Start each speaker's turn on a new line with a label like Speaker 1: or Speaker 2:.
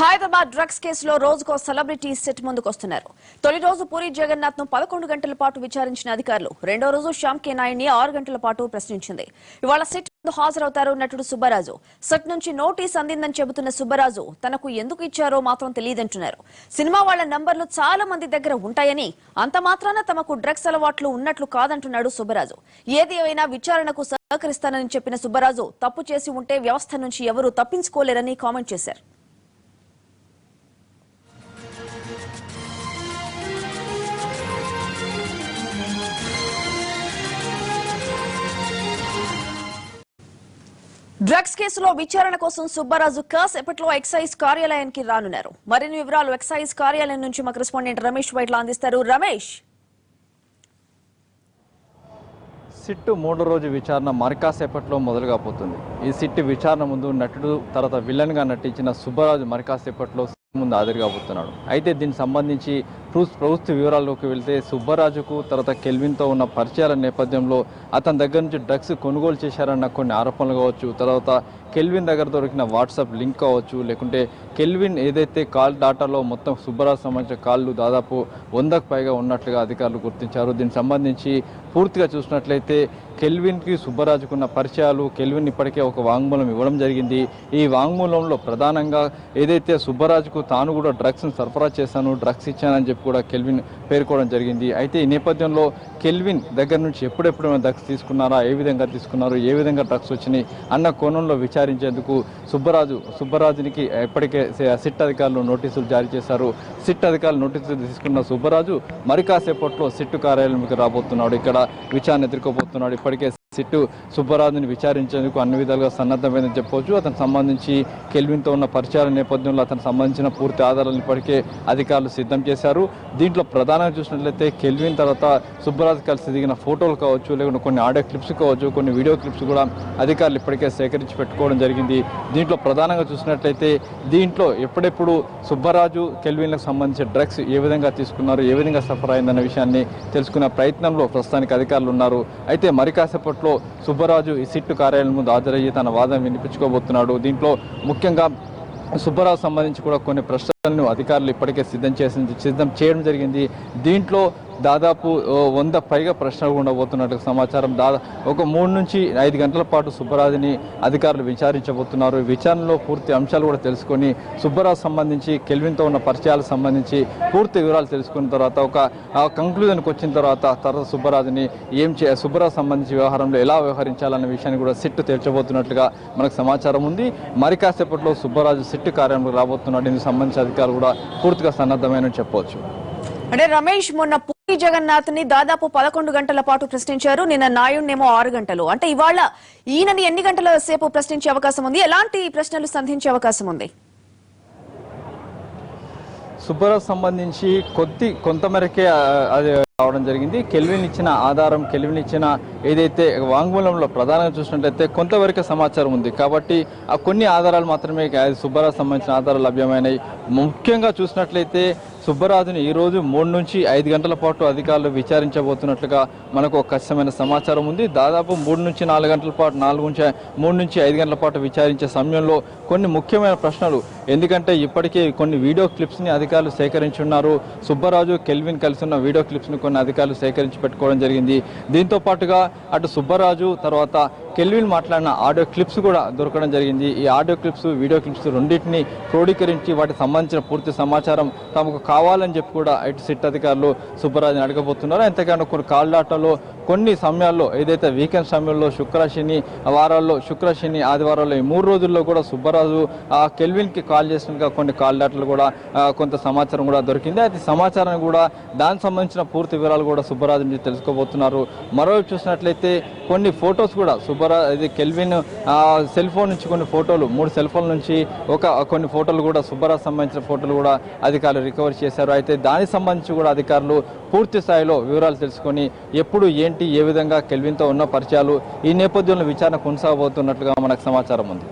Speaker 1: Hyderabad drugs కేసులో రోజుకో celebrity set ముందుకొస్తున్నారు. తొలి రోజు పూరి జగన్నాథ్ను పదకొండు గంటల పాటు విచారించిన అధికారులు రెండో రోజు శ్యామ్ కే నాయుడిని ఆరు గంటల పాటు ప్రశ్నించింది. ఇవాళ సెట్ ముందు హాజరవుతారు నటుడు సుబ్బరాజు. సెట్ నుంచి నోటీస్ అందిందని చెబుతున్న సుబ్బరాజు తనకు ఎందుకు ఇచ్చారో మాత్రం తెలియదంటున్నారు. సినిమా వాళ్ళ నంబర్లు చాలా మంది దగ్గర ఉంటాయని అంత మాత్రాన తమకు డ్రగ్స్ అలవాట్లు ఉన్నట్లు కాదంటున్నాడు సుబ్బరాజు. ఏది ఏమైనా విచారణకు సహకరిస్తానని చెప్పిన సుబ్బరాజు తప్పు చేసి ఉంటే వ్యవస్థ నుంచి ఎవరూ తప్పించుకోలేరని కామెంట్ చేశారు. డ్రగ్స్ కేసులో విచారణ కోసం సుబ్బరాజు కాసేపట్లో ఎక్సైజ్ కార్యాలయానికి రానున్నారు. మరిన్ని వివరాలు ఎక్సైజ్ కార్యాలయం నుంచి మా కరెస్పాండెంట్ రమేష్ వైట్ల అందిస్తారు. రమేష్!
Speaker 2: సిట్టు మూడో రోజు విచారణ మరికాసేపట్లో మొదలు కాబోతుంది ఈ సిట్టు విచారణ ముందు నటుడు తర్వాత విలన్గా నటించిన సుబ్బరాజు మరికాసేపట్లో ముందు హాజరు కాబోతున్నాడు అయితే దీనికి సంబంధించి ప్రభుత్వ వివరాల్లోకి వెళ్తే సుబ్బరాజుకు తర్వాత కెల్విన్తో ఉన్న పరిచయాల నేపథ్యంలో అతని దగ్గర నుంచి డ్రగ్స్ కొనుగోలు చేశారన్న కొన్ని ఆరోపణలు కావచ్చు. తర్వాత కెల్విన్ దగ్గర దొరికిన వాట్సాప్ లింక్ కావచ్చు. లేకుంటే కెల్విన్ ఏదైతే కాల్ డాటాలో మొత్తం సుబ్బరాజు సంబంధించిన కాళ్ళు దాదాపు వందకు పైగా ఉన్నట్లుగా అధికారులు గుర్తించారు. దీనికి సంబంధించి పూర్తిగా చూసినట్లయితే కెల్విన్కి సుబ్బరాజుకున్న పరిచయాలు కెల్విన్ ఇప్పటికే ఒక వాంగ్మూలం ఇవ్వడం జరిగింది. ఈ వాంగ్మూలంలో ప్రధానంగా ఏదైతే సుబ్బరాజుకు తాను కూడా డ్రగ్స్ని సరఫరా చేశాను డ్రగ్స్ ఇచ్చానని చెప్పి కూడా కెల్విన్ పేర్కోవడం జరిగింది. అయితే ఈ నేపథ్యంలో కెల్విన్ దగ్గర నుంచి ఎప్పుడెప్పుడు డ్రగ్స్ తీసుకున్నారా? ఏ విధంగా తీసుకున్నారు? ఏ విధంగా డ్రగ్స్ వచ్చినాయి? అన్న కోణంలో విచారించేందుకు సుబ్బరాజు సుబ్బరాజునికి ఎప్పటికే సిట్ అధికారులు నోటీసులు జారీ చేశారు. సిట్ అధికారులు నోటీసులు తీసుకున్న సుబ్బరాజు మరి కాసేపట్లో సిట్టు కార్యాలయంకి రాబోతున్నాడు. ఇక్కడ విచారణ ఎదుర్కోబోతున్నాడు. ఇప్పటికే సిట్టు సుబ్బరాజుని విచారించేందుకు అన్ని విధాలుగా సన్నద్ధమైందని చెప్పవచ్చు అతనికి సంబంధించి కెల్విన్తో ఉన్న పరిచయాల నేపథ్యంలో అతనికి సంబంధించిన పూర్తి ఆధారాలను ఇప్పటికే అధికారులు సిద్ధం చేశారు. దీంట్లో ప్రధానంగా చూసినట్లయితే కెల్విన్ తర్వాత సుబ్బరాజు కలిసి దిగిన ఫోటోలు కావచ్చు లేకుంటే కొన్ని ఆడియో క్లిప్స్ కావచ్చు కొన్ని వీడియో క్లిప్స్ కూడా అధికారులు ఇప్పటికే సేకరించి పెట్టుకోవడం జరిగింది. దీంట్లో ప్రధానంగా చూసినట్లయితే దీంట్లో ఎప్పుడెప్పుడు సుబ్బరాజు కెల్విన్లకు సంబంధించిన డ్రగ్స్ ఏ విధంగా తీసుకున్నారు ఏ విధంగా సఫర్ అయిందన్న విషయాన్ని తెలుసుకునే ప్రయత్నంలో ప్రస్తుతానికి అధికారులు ఉన్నారు. అయితే మరి కోర్టులో సుబ్బరాజు ఈ సిట్టు కార్యాలయం ముందు హాజరయ్యి తన వాదన వినిపించుకోబోతున్నాడు. దీంట్లో ముఖ్యంగా సుబ్బరాజు సంబంధించి కూడా కొన్ని ప్రశ్న ప్రశ్నలను అధికారులు ఇప్పటికే సిద్ధం చేసింది సిద్ధం చేయడం జరిగింది. దీంట్లో దాదాపు వంద పైగా ప్రశ్నలు ఉండబోతున్నట్టు సమాచారం. దాదా ఒక మూడు నుంచి ఐదు గంటల పాటు సుబ్బరాజుని అధికారులు విచారించబోతున్నారు. విచారణలో పూర్తి అంశాలు కూడా తెలుసుకొని సుబ్బరాజు సంబంధించి కెల్విన్తో ఉన్న పరిచయాలకు సంబంధించి పూర్తి వివరాలు తెలుసుకున్న తర్వాత ఒక కంక్లూజన్కి వచ్చిన తర్వాత తర్వాత సుబ్బరాజుని ఏం చే సుబ్బరాజు సంబంధించి వ్యవహారంలో ఎలా వ్యవహరించాలన్న విషయాన్ని కూడా సిట్టు తేల్చబోతున్నట్లుగా మనకు సమాచారం ఉంది. మరి కాసేపట్లో సుబ్బరాజు సిట్టు కార్యాలయంలో రాబోతున్నాడు. ఇందుకు సంబంధించి అధికారులు కూడా పూర్తిగా సన్నద్ధమైన చెప్పవచ్చు.
Speaker 1: అంటే రమేష్ మొన్న పూరి జగన్నాథ్ని దాదాపు పదకొండు గంటల పాటు ప్రశ్నించారు. నిన్న నాయుడినేమో ఆరు గంటలు. అంటే ఇవాళ ఈయనని ఎన్ని గంటల సేపు ప్రశ్నించే అవకాశం ఉంది? ఎలాంటి ప్రశ్నలు సంధించే అవకాశం ఉంది?
Speaker 2: సుబ్బరాజు సంబంధించి కొద్ది కొంతమేరకే అది రావడం జరిగింది. కెల్విన్ ఇచ్చిన ఆధారం కెల్విన్ ఇచ్చిన ఏదైతే వాంగ్మూలంలో ప్రధానంగా చూసినట్లయితే కొంతవరకే సమాచారం ఉంది. కాబట్టి ఆ కొన్ని ఆధారాలు మాత్రమే ఆ సంబంధించిన ఆధారాలు లభ్యమైనాయి ముఖ్యంగా చూసినట్లయితే సుబ్బరాజుని ఈరోజు మూడు నుంచి ఐదు గంటల పాటు అధికారులు విచారించబోతున్నట్లుగా మనకు ఒక ఖచ్చితమైన సమాచారం ఉంది. దాదాపు మూడు నుంచి నాలుగు గంటల పాటు నాలుగు నుంచి మూడు నుంచి ఐదు గంటల పాటు విచారించే సమయంలో కొన్ని ముఖ్యమైన ప్రశ్నలు. ఎందుకంటే ఇప్పటికే కొన్ని వీడియో క్లిప్స్ని అధికారులు సేకరించున్నారు. సుబ్బరాజు కెల్విన్ కలిసి ఉన్న వీడియో క్లిప్స్ని కొన్ని అధికారులు సేకరించి పెట్టుకోవడం జరిగింది. దీంతో పాటుగా అటు సుబ్బరాజు తర్వాత కెల్విన్ మాట్లాడిన ఆడియో క్లిప్స్ కూడా దొరకడం జరిగింది. ఈ ఆడియో క్లిప్స్ వీడియో క్లిప్స్ రెండింటిని క్రోడీకరించి వాటికి సంబంధించిన పూర్తి సమాచారం తమకు కావాలని చెప్పి కూడా ఇటు సిట్ అధికారులు సుబ్బరాజుని అడగబోతున్నారు. అంతేకాకుండా కొన్ని కాళ్ళాటలో కొన్ని సమయాల్లో ఏదైతే వీకెండ్ సమయంలో శుక్ర శని వారాల్లో శుక్ర శని ఆదివారాల్లో ఈ మూడు రోజుల్లో కూడా సుబ్బరాజు ఆ కెల్విన్కి కాల్ చేసినట్టుగా కొన్ని కాల్ డాటాలు కూడా కొంత సమాచారం కూడా దొరికింది. అయితే సమాచారం కూడా దానికి సంబంధించిన పూర్తి వివరాలు కూడా సుబ్బరాజు నుంచి తెలుసుకోబోతున్నారు. మరోవైపు చూసినట్లయితే కొన్ని ఫొటోస్ కూడా బొరా ఇది కెల్విన్ సెల్ ఫోన్ నుంచి కొన్ని ఫోటోలు మూడు సెల్ ఫోన్ నుంచి ఒక కొన్ని ఫోటోలు కూడా సుబ్బరాజ్ సంబంధించిన ఫోటోలు కూడా అధికారులు రికవర్ చేశారు. అయితే దానికి సంబంధించి కూడా అధికారులు పూర్తి స్థాయిలో వివరాలు తెలుసుకొని ఎప్పుడు ఏంటి ఏ విధంగా కెల్విన్తో ఉన్న పరిచయాలు ఈ నేపథ్యంలో విచారణ కొనసాగబోతున్నట్లుగా మనకు సమాచారం ఉంది.